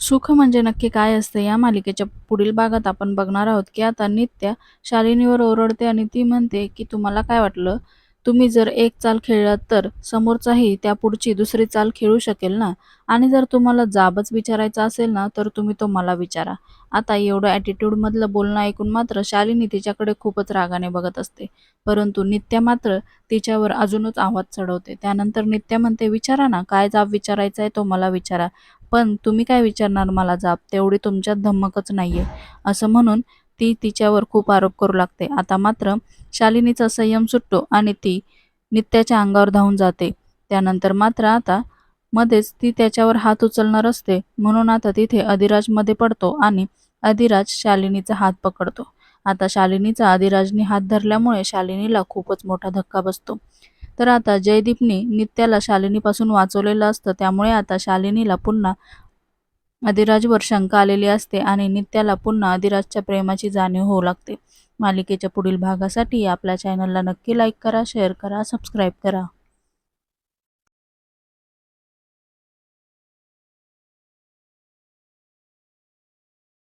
सुख म्हणजे नक्की काय असते या मालिकेच्या पुढील भागात आपण बघणार आहोत की आता नित्या शालिनीवर ओरडते आणि ती म्हणते की तुम्हाला काय वाटलं? तुम्ही जर एक चाल खेळलात तर समोरचाही त्या पुढची दुसरी चाल खेळू शकेल ना? आणि जर तुम्हाला जाबच विचारायचा असेल ना तर तुम्ही तो मला विचारा. आता एवढं ॲटिट्यूडमधलं बोलणं ऐकून मात्र शालिनी तिच्याकडे खूपच रागाने बघत असते. परंतु नित्या मात्र तिच्यावर अजूनच आवाज चढवते. त्यानंतर नित्या म्हणते विचारा ना काय जाब विचारायचा आहे तो मला विचारा. पण तुम्ही काय विचारणार मला जाब? तेवढी तुमच्यात धम्मकच आहे असं म्हणून ती तिच्यावर खूप आरोप करू लागते. आता मात्र शालिनीचा संयम सुटतो आणि ती नित्याच्या अंगावर धावून जाते. त्यानंतर मात्र आता मध्येच ती त्याच्यावर हात उचलणार असते. म्हणून आता तिथे अधिराजमध्ये पडतो आणि अधिराज शालिनीचा हात पकडतो. आता शालिनीचा अधिराजनी हात धरल्यामुळे शालिनीला खूपच मोठा धक्का बसतो. तर आता जयदीपने नित्याला शालिनीपासून वाचवलेलं असतं. त्यामुळे आता शालिनीला पुन्हा अधिराजवर शंका आलेली असते आणि नित्याला पुन्हा अधिराजच्या प्रेमाची जाणीव होऊ लागते. मालिकेच्या पुढील भागासाठी आपल्या चॅनलला नक्की लाईक करा शेअर करा सबस्क्राईब करा.